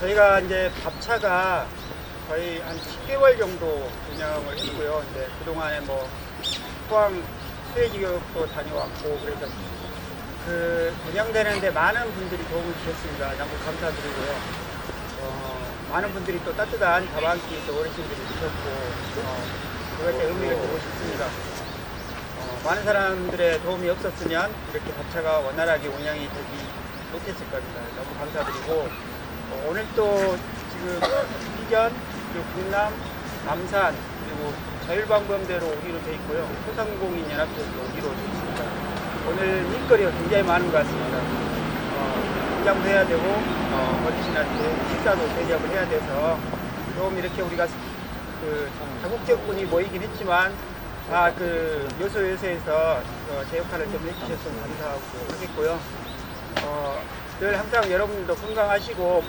저희가 이제 밥차가 거의 한 10개월 정도 운영을 했고요. 이제 그동안에 뭐 포항 수해지역도 다녀왔고 그래서 그 운영되는데 많은 분들이 도움을 주셨습니다. 너무 감사드리고요. 어, 많은 분들이 또 따뜻한 밥한끼또 어르신들이 주셨고 어, 그것에 의미를 두고 싶습니다. 어, 많은 사람들의 도움이 없었으면 이렇게 밥차가 원활하게 운영이 되지 못했을 겁니다. 너무 감사드리고 어, 오늘 또 지금 이전, 그리고 국남, 남산 그리고 자율방범대로 오기로 돼 있고요. 소상공인 연합회도 오기로 돼 있습니다. 오늘 일거리가 굉장히 많은 것 같습니다. 어, 긴장도 해야 되고 어, 어르신한테 식사도 대접을 해야 돼서 좀 이렇게 우리가 그 다국적분이 모이긴 했지만 다그 요소 요소에서 어, 제 역할을 좀 해주셨으면 감사하고 하겠고요. 어, 늘 항상 여러분들도 건강하시고